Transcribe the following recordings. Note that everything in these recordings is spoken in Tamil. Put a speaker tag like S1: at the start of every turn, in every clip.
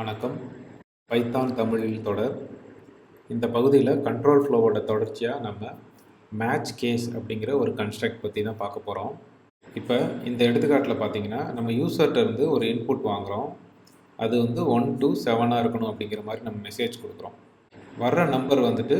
S1: வணக்கம். பைத்தான் தமிழில் தொடர். இந்த பகுதியில் கண்ட்ரோல் ஃப்ளோவோட தொடர்ச்சியாக நம்ம மேட்ச் கேஸ் அப்படிங்கிற ஒரு கன்ஸ்ட்ரக்ட் பற்றி தான் பார்க்க போகிறோம் இப்போ இந்த எடுத்துக்காட்டில் பார்த்தீங்கன்னா நம்ம யூசர்கிட்ட இருந்து ஒரு இன்புட் வாங்குகிறோம் அது வந்து ஒன் டூ செவனாக இருக்கணும் அப்படிங்கிற மாதிரி நம்ம மெசேஜ் கொடுக்குறோம். வர்ற நம்பர் வந்துட்டு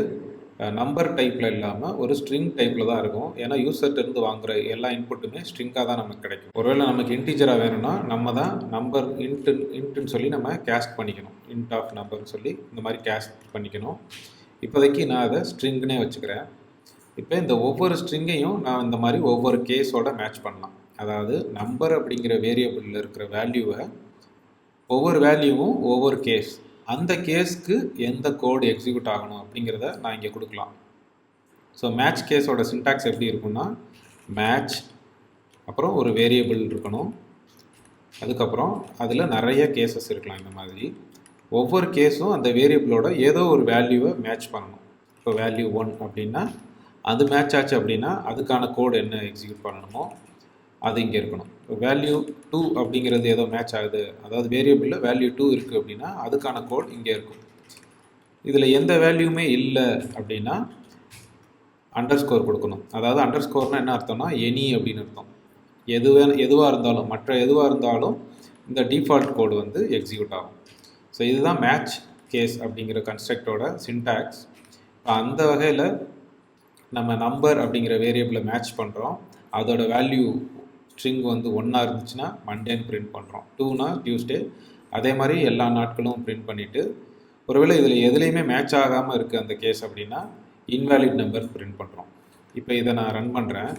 S1: நம்பர் டைப்பில் இல்லாமல் ஒரு ஸ்ட்ரிங் டைப்பில் தான் இருக்கும். ஏன்னா யூசர்கிட்ட இருந்து வாங்குற எல்லா இன்புட்டுமே ஸ்ட்ரிங்காக தான் நமக்கு கிடைக்கும். ஒருவேளை நமக்கு இன்டீஜராக வேணும்னா நம்ம தான் நம்பர் இன்ட்டு இன்ட்டுன்னு சொல்லி நம்ம கேஸ்ட் பண்ணிக்கணும். இன்ட் ஆஃப் நம்பர்னு சொல்லி இந்த மாதிரி கேஸ்ட் பண்ணிக்கணும். இப்போதைக்கு நான் அதை ஸ்ட்ரிங்னே வச்சுக்கிறேன். இப்போ இந்த ஒவ்வொரு ஸ்ட்ரிங்கையும் நான் இந்த மாதிரி ஒவ்வொரு கேஸோட மேட்ச் பண்ணலாம். அதாவது நம்பர் அப்படிங்கிற வேரியபிளில் இருக்கிற வேல்யூவை ஒவ்வொரு வேல்யூவும் ஒவ்வொரு கேஸ் அந்த கேஸ்க்கு எந்த கோடு எக்ஸிக்யூட் ஆகணும் அப்படிங்கிறத நான் இங்கே கொடுக்கலாம். ஸோ மேட்ச் கேஸோட சின்டாக்ஸ் எப்படி இருக்குன்னா மேட்ச் அப்புறம் ஒரு வேரியபிள் இருக்கணும். அதுக்கப்புறம் அதில் நிறைய கேசஸ் இருக்கலாம் இந்த மாதிரி. ஒவ்வொரு கேஸும் அந்த வேரியபிளோட ஏதோ ஒரு வேல்யூவை மேட்ச் பண்ணணும். இப்போ வேல்யூ ஒன் அப்படின்னா அது மேட்ச் ஆச்சு அப்படின்னா அதுக்கான கோடு என்ன எக்ஸிக்யூட் பண்ணணுமோ அது இங்கே இருக்கணும். வேல்யூ டூ அப்படிங்கிறது ஏதோ மேட்ச் ஆகுது. அதாவது வேரியபிளில் வேல்யூ டூ இருக்குது அப்படின்னா அதுக்கான கோட் இங்கே இருக்கும். இதில் எந்த வேல்யூமே இல்லை அப்படின்னா அண்டர் ஸ்கோர் கொடுக்கணும். அதாவது அண்டர் ஸ்கோர்னால் என்ன அர்த்தம்னா எனி அப்படின்னு அர்த்தம். எது வே எதுவாக இருந்தாலும் மற்ற எதுவாக இருந்தாலும் இந்த டிஃபால்ட் கோடு வந்து எக்ஸிக்யூட் ஆகும். ஸோ இதுதான் மேட்ச் கேஸ் அப்படிங்கிற கன்ஸ்ட்ரக்டோட சின்டாக்ஸ் அந்த வகையில் நம்ம நம்பர் அப்படிங்கிற வேரியபிளை மேட்ச் பண்ணுறோம் அதோட வேல்யூ ஸ்ட்ரிங் வந்து ஒன்றா இருந்துச்சுன்னா மண்டேன்னு பிரிண்ட் பண்ணுறோம் டூனா டியூஸ்டே அதே மாதிரி எல்லா நாட்களும் பிரிண்ட் பண்ணிவிட்டு ஒருவேளை இதில் எதுலேயுமே மேட்ச் ஆகாமல் இருக்குது அந்த கேஸ் அப்படின்னா இன்வேலிட் நம்பர் பிரிண்ட் பண்ணுறோம் இப்போ இதை நான் ரன் பண்ணுறேன்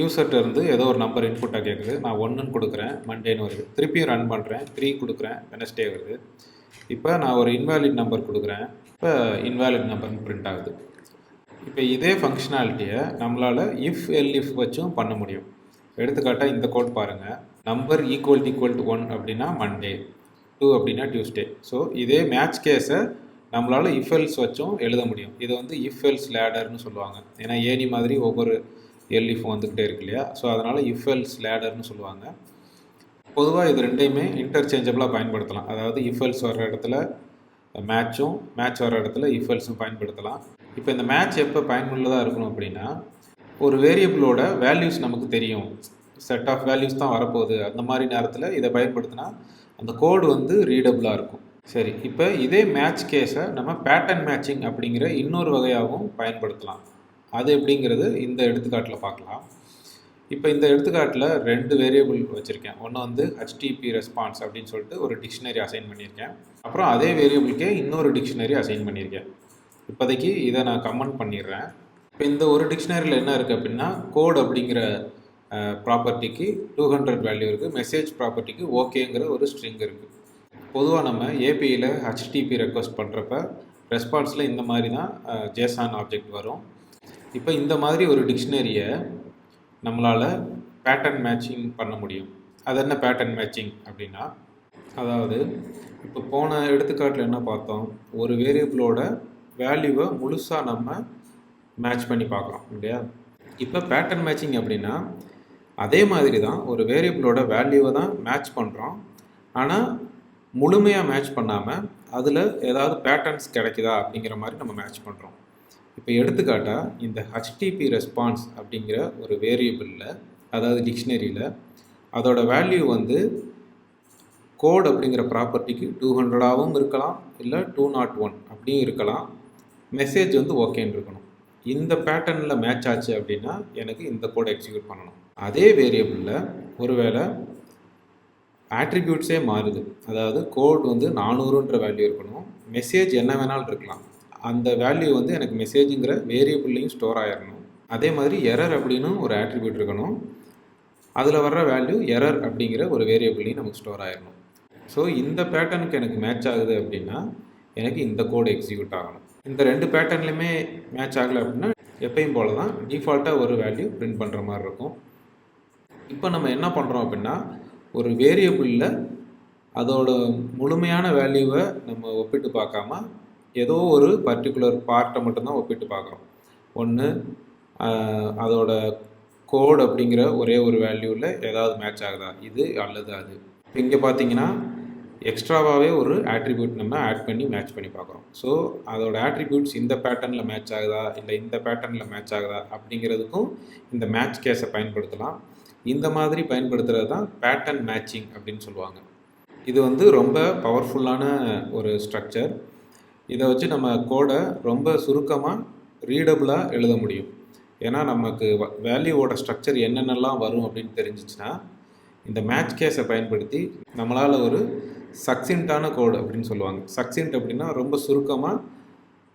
S1: யூசர்கிட்ட இருந்து ஏதோ ஒரு நம்பர் இன்புட்டாக கேட்குது நான் ஒன்றுன்னு கொடுக்குறேன் மண்டேன்னு வருது. திருப்பியும் ரன் பண்ணுறேன் த்ரீ கொடுக்குறேன். வெனஸ்டே வருது. இப்போ நான் ஒரு இன்வேலிட் நம்பர் கொடுக்குறேன். இப்போ இன்வேலிட் நம்பர்னு பிரிண்ட் ஆகுது. இப்போ இதே ஃபங்க்ஷனாலிட்டியை நம்மளால் இஃப் எல் இஃப் வச்சும் பண்ண முடியும். எடுத்துக்காட்டாக இந்த கோட் பாருங்கள் number equal equal to one அப்படின்னா மண்டே டூ அப்படின்னா டியூஸ்டே ஸோ இதே மேட்ச் கேஸை நம்மளால் இஃப்எல்ஸ் வச்சும் எழுத முடியும். இதை வந்து இஃப்எல்ஸ் லேடர்னு சொல்லுவாங்க. ஏன்னா ஏனி மாதிரி ஒவ்வொரு எல் வந்துக்கிட்டே இருக்கு இல்லையா? ஸோ அதனால் இஃப்எல்ஸ் லேடர்னு சொல்லுவாங்க. பொதுவாக இது ரெண்டையுமே இன்டர்ச்சேஞ்சபிளாக பயன்படுத்தலாம். அதாவது இஃப்எல்ஸ் வர்ற இடத்துல மேட்சும் மேட்ச் வர இடத்துல இஃப்எல்ஸும் பயன்படுத்தலாம். இப்போ இந்த மேட்ச் எப்போ பயனுள்ளதாக இருக்கணும் அப்படின்னா ஒரு வேரியபிளோட வேல்யூஸ் நமக்கு தெரியும். செட் ஆஃப் வேல்யூஸ் தான் வரப்போகுது. அந்த மாதிரி நேரத்தில் இதை பயன்படுத்தினா அந்த கோடு வந்து ரீடபுளாக இருக்கும். சரி இப்போ இதே மேட்ச் கேஸை நம்ம பேட்டர்ன் மேட்சிங் அப்படிங்கிற இன்னொரு வகையாகவும் பயன்படுத்தலாம். அது எப்படிங்கிறது இந்த எடுத்துக்காட்டில் பார்க்கலாம். இப்போ இந்த எடுத்துக்காட்டில் ரெண்டு வேரியபிள் வச்சுருக்கேன். ஒன்று வந்து ஹெச்டிபி ரெஸ்பான்ஸ் அப்படின்னு சொல்லிட்டு ஒரு டிக்ஷனரி அசைன் பண்ணியிருக்கேன். அப்புறம் அதே வேரியபிளுக்கே இன்னொரு டிக்ஷனரி அசைன் பண்ணியிருக்கேன். இப்போதைக்கு இதை நான் கமெண்ட் பண்ணிடுறேன். இப்போ இந்த ஒரு டிக்ஷனரியில் என்ன இருக்குது அப்படின்னா கோட் அப்படிங்கிற ப்ராப்பர்ட்டிக்கு டூ ஹண்ட்ரட் வேல்யூ இருக்குது மெசேஜ் ப்ராப்பர்ட்டிக்கு ஓகேங்கிற ஒரு ஸ்ட்ரிங் இருக்குது பொதுவாக நம்ம ஏபியில் ஹெச்டிபி ரெக்வஸ்ட் பண்ணுறப்ப ரெஸ்பான்ஸில் இந்த மாதிரி தான் ஜேசான் ஆப்ஜெக்ட் வரும். இப்போ இந்த மாதிரி ஒரு டிக்ஷனரியை நம்மளால் பேட்டர்ன் மேட்சிங் பண்ண முடியும். அது என்ன பேட்டர்ன் மேட்சிங் அப்படின்னா அதாவது இப்போ போன எடுத்துக்காட்டில் என்ன பார்த்தோம்? ஒரு வேரியபிளோட வேல்யூவை முழுசாக நம்ம மேட்ச் பண்ணி பார்க்கலாம் இல்லையா? இப்போ பேட்டர்ன் மேட்சிங் அப்படின்னா அதே மாதிரி தான் ஒரு வேரியபிளோட வேல்யூவை தான் மேட்ச் பண்ணுறோம் ஆனால் முழுமையாக மேட்ச் பண்ணாமல் அதில் ஏதாவது பேட்டர்ன்ஸ் கிடைக்குதா அப்படிங்கிற மாதிரி நம்ம மேட்ச் பண்ணுறோம் இப்போ எடுத்துக்காட்டால் இந்த ஹச்டிபி ரெஸ்பான்ஸ் அப்படிங்கிற ஒரு வேரியபிளில் அதாவது டிக்ஷனரியில் அதோட வேல்யூ வந்து கோட் அப்படிங்கிற ப்ராப்பர்ட்டிக்கு டூ ஹண்ட்ரடாகவும் இருக்கலாம் இல்லை டூ நாட் ஒன் அப்படியும் இருக்கலாம். மெசேஜ் வந்து ஓகேன்னு இருக்கணும். இந்த பேட்டர்னில் மேட்ச் ஆச்சு அப்படின்னா எனக்கு இந்த கோடை எக்ஸிக்யூட் பண்ணணும். அதே வேரியபிளில் ஒருவேளை ஆட்ரிபியூட்ஸே மாறுது. அதாவது கோட் வந்து நானூறுன்ற வேல்யூ இருக்கணும். மெசேஜ் என்ன வேணாலும் இருக்கலாம். அந்த வேல்யூ வந்து எனக்கு மெசேஜுங்கிற வேரியபிள்லையும் ஸ்டோர் ஆகிடணும் அதே மாதிரி எரர் அப்படின்னு ஒரு ஆட்ரிபியூட் இருக்கணும். அதில் வர்ற வேல்யூ எரர் அப்படிங்கிற ஒரு வேரியபிள்லையும் நமக்கு ஸ்டோர் ஆகிடணும் ஸோ இந்த பேட்டர்னுக்கு எனக்கு மேட்ச் ஆகுது அப்படின்னா எனக்கு இந்த கோடு எக்ஸிக்யூட் ஆகணும். இந்த ரெண்டு பேட்டர்ன்லையுமே மேட்ச் ஆகலை அப்படின்னா எப்பயும் போல தான் டிஃபால்ட்டாக ஒரு வேல்யூ பிரிண்ட் பண்ணுற மாதிரி இருக்கும். இப்போ நம்ம என்ன பண்ணுறோம் அப்படின்னா ஒரு வேரியபிளில் அதோட முழுமையான வேல்யூவை நம்ம ஒப்பிட்டு பார்க்காம ஏதோ ஒரு பர்டிகுலர் பார்ட்டை மட்டும்தான் ஒப்பிட்டு பார்க்குறோம். ஒன்று அதோட கோட் அப்படிங்கிற ஒரே ஒரு வேல்யூவில் ஏதாவது மேட்ச் ஆகுதா? இது அல்லது அது. இங்கே பார்த்தீங்கன்னா எக்ஸ்ட்ராவாகவே ஒரு ஆட்ரிபியூட் நம்ம ஆட் பண்ணி மேட்ச் பண்ணி பார்க்குறோம். ஸோ அதோட ஆட்ரிபியூட்ஸ் இந்த பேட்டர்னில் மேட்ச் ஆகுதா? இல்லை இந்த பேட்டர்னில் மேட்ச் ஆகுதா? அப்படிங்கிறதுக்கும் இந்த மேட்ச் கேஸை பயன்படுத்தலாம். இந்த மாதிரி பயன்படுத்துகிறது தான் பேட்டர்ன் மேட்சிங் அப்படின்னு சொல்லுவாங்க. இது வந்து ரொம்ப பவர்ஃபுல்லான ஒரு ஸ்ட்ரக்சர் இதை வச்சு நம்ம கோடை ரொம்ப சுருக்கமாக ரீடபுளாக எழுத முடியும். ஏன்னா நமக்கு வேல்யூவோட ஸ்ட்ரக்சர் என்னென்னலாம் வரும் அப்படின்னு தெரிஞ்சிச்சுன்னா இந்த மேட்ச் கேஸை பயன்படுத்தி நம்மளால் ஒரு சக்சின்ட்டான கோடு அப்படின்னு சொல்லுவாங்க. சக்சின்ட் அப்படின்னா ரொம்ப சுருக்கமாக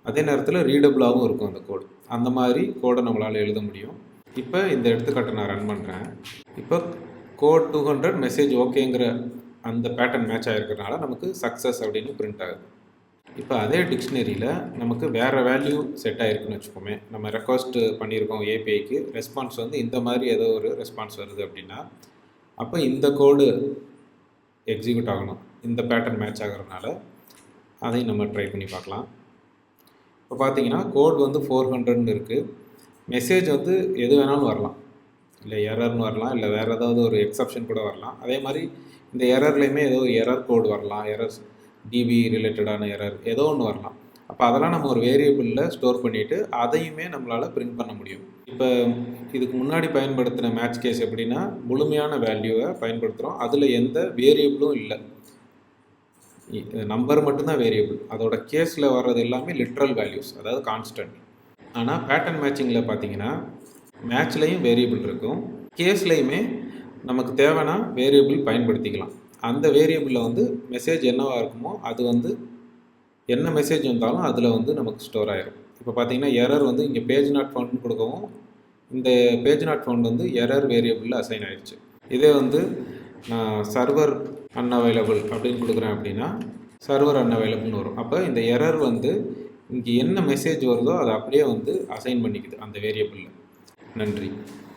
S1: அதே நேரத்தில் ரீடபுளாகவும் இருக்கும் அந்த கோடு அந்த மாதிரி கோடை நம்மளால் எழுத முடியும். இப்போ இந்த எடுத்துக்காட்டை நான் ரன் பண்ணுறேன் இப்போ கோட் டூ ஹண்ட்ரட் மெசேஜ் ஓகேங்கிற அந்த பேட்டர்ன் மேட்ச் ஆகிருக்கிறதுனால நமக்கு சக்ஸஸ் அப்படின்னு பிரிண்ட் ஆகுது. இப்போ அதே டிக்ஷனரியில் நமக்கு வேறு வேல்யூ செட் ஆகிருக்குன்னு வச்சுக்கோமே. நம்ம ரெக்வஸ்ட் பண்ணியிருக்கோம் ஏபிஐக்கு ரெஸ்பான்ஸ் வந்து இந்த மாதிரி ஏதோ ஒரு ரெஸ்பான்ஸ் வருது அப்படின்னா அப்போ இந்த கோடு எக்ஸிக்யூட் ஆகணும். இந்த பேட்டர்ன் மேட்ச் ஆகிறதுனால அதையும் நம்ம ட்ரை பண்ணி பார்க்கலாம். இப்போ பார்த்தீங்கன்னா கோட் வந்து ஃபோர் ஹண்ட்ரட்னு இருக்குது மெசேஜ் வந்து எது வேணாலும் வரலாம். இல்லை எரர்னு வரலாம். இல்லை வேறு ஏதாவது ஒரு எக்ஸப்ஷன் கூட வரலாம். அதே மாதிரி இந்த எரர்லேயுமே ஏதோ எரர் கோடு வரலாம். எரர்ஸ் டிபி ரிலேட்டடான எரர் ஏதோ ஒன்று வரலாம். அப்போ அதெல்லாம் நம்ம ஒரு வேரியபிளில் ஸ்டோர் பண்ணிவிட்டு அதையுமே நம்மளால் பிரிண்ட் பண்ண முடியும். இப்போ இதுக்கு முன்னாடி பயன்படுத்தின மேட்ச் கேஸ் எப்படின்னா முழுமையான வேல்யூவை பயன்படுத்துகிறோம் அதில் எந்த வேரியபிளும் இல்லை. நம்பர் மட்டும்தான் வேரியபிள் அதோட கேஸில் வர்றது எல்லாமே லிட்ரல் வேல்யூஸ் அதாவது கான்ஸ்டன்ட் ஆனால் பேட்டர்ன் மேட்சிங்கில் பார்த்தீங்கன்னா மேட்ச்லேயும் வேரியபிள் இருக்கும். கேஸ்லேயுமே நமக்கு தேவைன்னா வேரியபிள் பயன்படுத்திக்கலாம். அந்த வேரியபிளில் வந்து மெசேஜ் என்னவாக இருக்குமோ அது வந்து என்ன மெசேஜ் வந்தாலும் அதில் வந்து நமக்கு ஸ்டோர் ஆயிரும். இப்போ பார்த்தீங்கன்னா எரர் வந்து இங்கே பேஜ் நாட் ஃபவுண்ட்னு கொடுக்கவும் இந்த பேஜ் நாட் ஃபவுண்ட் வந்து எரர் வேரியபிளில் அசைன் ஆயிடுச்சு இதே வந்து நான் சர்வர் அன்அவைலபிள் அப்படின்னு கொடுக்குறேன் அப்படின்னா சர்வர் அன்அவைலபிள்னு வரும். அப்போ இந்த எரர் வந்து இங்கே என்ன மெசேஜ் வருதோ அதை அப்படியே வந்து அசைன் பண்ணிக்குது அந்த வேரியபிளில் நன்றி.